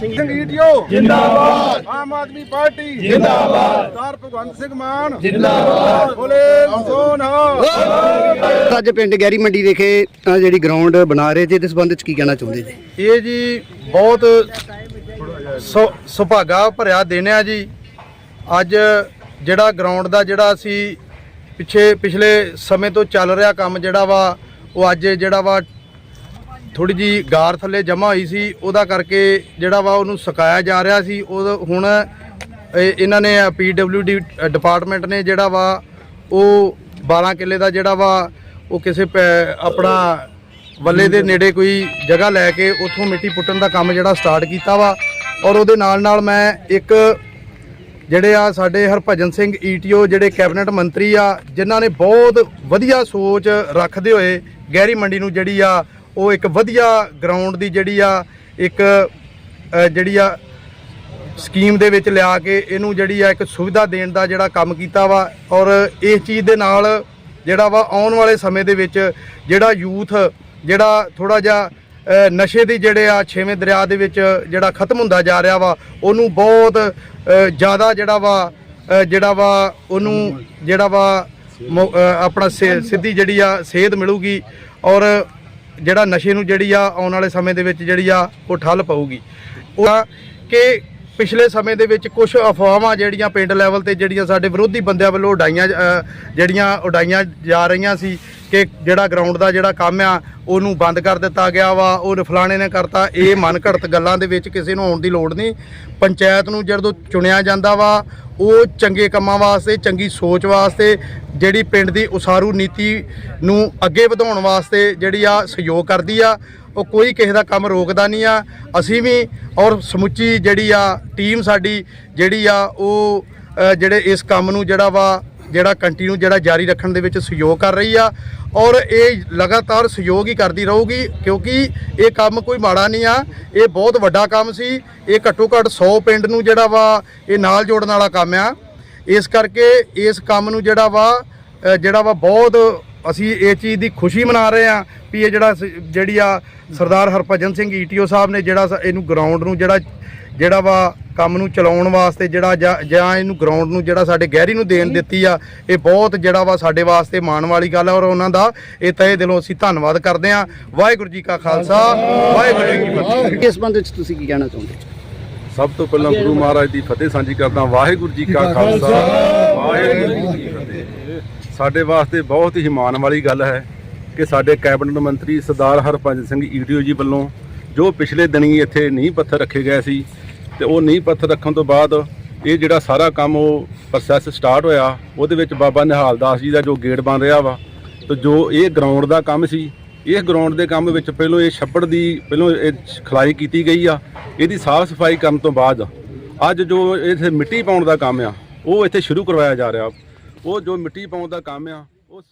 Singh ETO ਜਿੰਦਾਬਾਦ। Aam Aadmi Party. ਜਿੰਦਾਬਾਦ। ਸਰਦਾਰ ਭਗਵੰਤ ਸਿੰਘ ਮਾਨ। ਜਿੰਦਾਬਾਦ। ਬੋਲੇ ਸੋਨਾ। ਅੱਜ ਪਿੰਡ ਗੈਰੀ ਮੰਡੀ ਵਿਖੇ ਜਿਹੜੀ ਗਰਾਊਂਡ ਬਣਾ ਰਹੇ ਜੀ ਇਸ ਸੰਬੰਧ ਵਿੱਚ ਕੀ ਕਹਿਣਾ ਚਾਹੁੰਦੇ ਜੀ? ਇਹ ਜੀ ਬਹੁਤ ਸੁ- ਸੁਭਾਗਾ ਭਰਿਆ ਦਿਨ ਆ ਜੀ। ਅੱਜ ਜਿਹੜਾ ਗਰਾਊਂਡ ਦਾ ਜਿਹੜਾ ਅਸੀਂ ਪਿੱਛੇ ਪਿਛਲੇ ਸਮੇਂ ਤੋਂ ਚੱਲ ਰਿਹਾ ਕੰਮ ਜਿਹੜਾ ਵਾ ਉਹ ਅੱਜ ਜਿਹੜਾ ਵਾ ਥੋੜੀ ਜੀ ਗਾਰ ਥੱਲੇ ਜਮਾ ਹੋਈ ਸੀ, ਉਹਦਾ ਕਰਕੇ ਜਿਹੜਾ ਵਾ ਉਹਨੂੰ ਸੁਕਾਇਆ ਜਾ ਰਿਹਾ ਸੀ। ਉਹ ਹੁਣ ਇਹਨਾਂ ਨੇ ਪੀਡਬਲਯੂਡੀ ਡਿਪਾਰਟਮੈਂਟ ਨੇ ਜਿਹੜਾ ਵਾ ਉਹ 12 ਕਿੱਲੇ ਦਾ ਜਿਹੜਾ ਵਾ ਉਹ ਕਿਸੇ ਪੈ- ਆਪਣਾ ਵੱਲੇ ਦੇ ਨੇੜੇ ਕੋਈ ਜਗ੍ਹਾ ਲੈ ਕੇ ਉੱਥੋਂ ਮਿੱਟੀ ਪੁੱਟਣ ਦਾ ਕੰਮ ਜਿਹੜਾ ਸਟਾਰਟ ਕੀਤਾ ਵਾ। ਔਰ ਉਹਦੇ ਨਾਲ ਨਾਲ ਮੈਂ ਇੱਕ ਜਿਹੜੇ ਆ ਸਾਡੇ ਹਰਭਜਨ ਸਿੰਘ ਈਟੀਓ ਜਿਹੜੇ ਕੈਬਨਿਟ ਮੰਤਰੀ ਆ, ਜਿਨ੍ਹਾਂ ਨੇ ਬਹੁਤ ਵਧੀਆ ਸੋਚ ਰੱਖਦੇ ਹੋਏ ਗਹਿਰੀ ਮੰਡੀ ਨੂੰ ਜਿਹੜੀ ਆ ਉਹ ਇੱਕ ਵਧੀਆ ਗਰਾਊਂਡ ਦੀ ਜਿਹੜੀ ਆ, ਇੱਕ ਜਿਹੜੀ ਆ ਸਕੀਮ ਦੇ ਵਿੱਚ ਲਿਆ ਕੇ ਇਹਨੂੰ ਜਿਹੜੀ ਆ ਇੱਕ ਸੁਵਿਧਾ ਦੇਣ ਦਾ ਜਿਹੜਾ ਕੰਮ ਕੀਤਾ ਵਾ ਔਰ ਇਸ ਚੀਜ਼ ਦੇ ਨਾਲ ਜਿਹੜਾ ਵਾ ਆਉਣ ਵਾਲੇ ਸਮੇਂ ਦੇ ਵਿੱਚ ਜਿਹੜਾ ਯੂਥ, ਜਿਹੜਾ ਥੋੜਾ ਜਿਹਾ ਨਸ਼ੇ ਦੀ ਜਿਹੜੇ ਆ ਛੇਵੇਂ ਦਰਿਆ ਦੇ ਵਿੱਚ ਜਿਹੜਾ ਖਤਮ ਹੁੰਦਾ ਜਾ ਰਿਹਾ ਵਾ, ਉਹਨੂੰ ਬਹੁਤ ਜ਼ਿਆਦਾ ਜਿਹੜਾ ਵਾ ਜਿਹੜਾ ਵਾ ਉਹਨੂੰ ਜਿਹੜਾ ਵਾ ਮੌ- ਆਪਣਾ ਸੇ- ਸਿੱਧੀ ਜਿਹੜੀ ਆ ਸੇਧ ਮਿਲੂਗੀ ਔਰ ਜਿਹੜਾ ਨਸ਼ੇ ਨੂੰ ਜਿਹੜੀ ਆ ਆਉਣ ਵਾਲੇ ਸਮੇਂ ਦੇ ਵਿੱਚ ਜਿਹੜੀ ਆ ਉਹ ਠੱਲ ਪਊਗੀ। ਉਹ ਕਿ ਪਿਛਲੇ ਸਮੇਂ ਦੇ ਵਿੱਚ ਕੁਝ ਅਫਵਾਹਾਂ ਜਿਹੜੀਆਂ ਪਿੰਡ ਲੈਵਲ ਤੇ ਜਿਹੜੀਆਂ ਸਾਡੇ ਵਿਰੋਧੀ ਬੰਦਿਆਂ ਵੱਲੋਂ ਉਡਾਈਆਂ ਅ, ਜਿਹੜੀਆਂ ਉਡਾਈਆਂ ਜਾ ਰਹੀਆਂ ਸੀ ਕਿ ਜਿਹੜਾ ਗਰਾਊਂਡ ਦਾ ਜਿਹੜਾ ਕੰਮ ਆ ਉਹਨੂੰ ਬੰਦ ਕਰ ਦਿੱਤਾ ਗਿਆ ਵਾ ਉਹ ਫਲਾਣੇ ਨੇ ਕਰਤਾ। ਇਹ ਮਨ ਘੜਤ ਗੱਲਾਂ ਦੇ ਵਿੱਚ ਕਿਸੇ ਨੂੰ ਆਉਣ ਦੀ ਲੋੜ ਨਹੀਂ। ਪੰਚਾਇਤ ਨੂੰ ਜਦੋਂ ਚੁਣਿਆ ਜਾਂਦਾ ਵਾ ਉਹ ਚੰਗੇ ਕੰਮਾਂ ਵਾਸਤੇ ਚੰਗੀ ਸੋਚ ਵਾਸਤੇ ਜਿਹੜੀ ਪਿੰਡ ਦੀ ਉਸਾਰੂ ਨੀਤੀ ਨੂੰ ਅੱਗੇ ਵਧਾਉਣ ਵਾਸਤੇ ਜਿਹੜੀ ਆ ਸਹਿਯੋਗ ਕਰਦੀ ਆ, ਉਹ ਕੋਈ ਕਿਸੇ ਦਾ ਕੰਮ ਰੋਕਦਾ ਨਹੀਂ ਆ। ਅਸੀਂ ਵੀ ਔਰ ਸਮੁੱਚੀ ਜਿਹੜੀ ਆ ਟੀਮ ਸਾਡੀ ਜਿਹੜੀ ਆ, ਉਹ ਜਿਹੜੇ ਇਸ ਕੰਮ ਨੂੰ ਜਿਹੜਾ ਵਾ, ਜਿਹੜਾ ਕੰਟੀਨਿਊ ਜਿਹੜਾ ਜਾਰੀ ਰੱਖਣ ਦੇ ਵਿੱਚ ਸਹਿਯੋਗ ਕਰ ਰਹੀ ਆ ਔਰ ਇਹ ਲਗਾਤਾਰ ਸਹਿਯੋਗ ਹੀ ਕਰਦੀ ਰਹੂਗੀ ਕਿਉਂਕਿ ਇਹ ਕੰਮ ਕੋਈ ਮਾੜਾ ਨਹੀਂ ਆ। ਇਹ ਬਹੁਤ ਵੱਡਾ ਕੰਮ ਸੀ। ਇਹ ਘੱਟੋ ਘੱਟ 100 ਪਿੰਡ ਨੂੰ ਜਿਹੜਾ ਵਾ, ਇਹ ਨਾਲ ਜੋੜਨ ਵਾਲਾ ਕੰਮ ਆ। ਇਸ ਕਰਕੇ ਇਸ ਕੰਮ ਨੂੰ ਜਿਹੜਾ ਵਾ ਜਿਹੜਾ ਵਾ ਬਹੁਤ ਅਸੀਂ ਇਹ ਚੀਜ਼ ਦੀ ਖੁਸ਼ੀ ਮਨਾ ਰਹੇ ਆ ਵੀ ਇਹ ਜਿਹੜਾ ਜਿਹੜੀ ਆ ਸਰਦਾਰ ਹਰਭਜਨ ਸਿੰਘ ਈਟੀਓ ਸਾਹਿਬ ਨੇ ਜਿਹੜਾ ਸ- ਇਹਨੂੰ ਗਰਾਊਂਡ ਨੂੰ ਜਿਹੜਾ ਜਿਹੜਾ ਵਾ ਕੰਮ ਨੂੰ ਚਲਾਉਣ ਵਾਸਤੇ ਜਿਹੜਾ ਜਾਂ ਜਾਂ ਇਹਨੂੰ ਗਰਾਊਂਡ ਨੂੰ ਜਿਹੜਾ ਸਾਡੇ ਗਹਿਰੀ ਨੂੰ ਦੇਣ ਦਿੱਤੀ ਆ ਇਹ ਬਹੁਤ ਜਿਹੜਾ ਵਾ ਸਾਡੇ ਵਾਸਤੇ ਮਾਣ ਵਾਲੀ ਗੱਲ ਹੈ ਔਰ ਉਹਨਾਂ ਦਾ ਇਹ ਤਹਿ ਦਿਲੋਂ ਅਸੀਂ ਧੰਨਵਾਦ ਕਰਦੇ ਆ ਵਾਹਿਗੁਰੂ ਜੀ ਕਾ ਖਾਲਸਾ ਵਾਹਿਗੁਰੂ ਜੀ ਕੀ ਫਤਿਹ। ਇਸ ਸੰਬੰਧ ਵਿੱਚ ਤੁਸੀਂ ਕੀ ਕਹਿਣਾ ਚਾਹੁੰਦੇ ਸਭ ਤੋਂ ਪਹਿਲਾਂ ਗੁਰੂ ਮਹਾਰਾਜ ਦੀ ਫਤਿਹ ਸਾਂਝੀ ਕਰਦਾ ਵਾਹਿਗੁਰੂ ਜੀ ਕਾ ਖਾਲਸਾ ਵਾਹਿਗੁਰੂ ਜੀ ਸਾਡੇ ਵਾਸਤੇ ਬਹੁਤ ਹੀ ਮਾਣ ਵਾਲੀ ਗੱਲ ਹੈ ਕਿ ਸਾਡੇ ਕੈਬਨਿਟ ਮੰਤਰੀ ਸਰਦਾਰ ਹਰਭਜਨ ਸਿੰਘ ਈਡੀਓ ਜੀ ਵੱਲੋਂ ਜੋ ਪਿਛਲੇ ਦਿਨੀ ਇੱਥੇ ਨੀਂਹ ਪੱਥਰ ਰੱਖੇ ਗਏ ਸੀ ਤੇ ਉਹ ਨੀਂਹ ਪੱਥਰ ਰੱਖਣ ਤੋਂ ਬਾਅਦ ਇਹ ਜਿਹੜਾ ਸਾਰਾ ਕੰਮ ਉਹ ਪ੍ਰੋਸੈਸ ਸਟਾਰਟ ਹੋਇਆ, ਉਹਦੇ ਵਿੱਚ ਬਾਬਾ ਨਿਹਾਲ ਦਾਸ ਜੀ ਦਾ ਜੋ ਗੇਟ ਬਣ ਰਿਹਾ ਵਾ ਤੇ ਜੋ ਇਹ ਗਰਾਊਂਡ ਦਾ ਕੰਮ ਸੀ, ਇਹ ਗਰਾਊਂਡ ਦੇ ਕੰਮ ਵਿੱਚ ਪਹਿਲਾਂ ਇਹ ਛੱਪੜ ਦੀ ਪਹਿਲਾਂ ਇਹ ਖਲਾਈ ਕੀਤੀ ਗਈ ਆ, ਇਹਦੀ ਸਾਫ਼ ਸਫ਼ਾਈ ਕਰਨ ਤੋਂ ਬਾਅਦ ਅੱਜ ਜੋ ਇੱਥੇ ਮਿੱਟੀ ਪਾਉਣ ਦਾ ਕੰਮ ਆ, ਉਹ ਇੱਥੇ ਸ਼ੁਰੂ ਕਰਵਾਇਆ ਜਾ ਰਿਹਾ। ਉਹ ਜੋ ਮਿੱਟੀ ਪਾਉਣ ਦਾ ਕੰਮ ਆ ਉਹ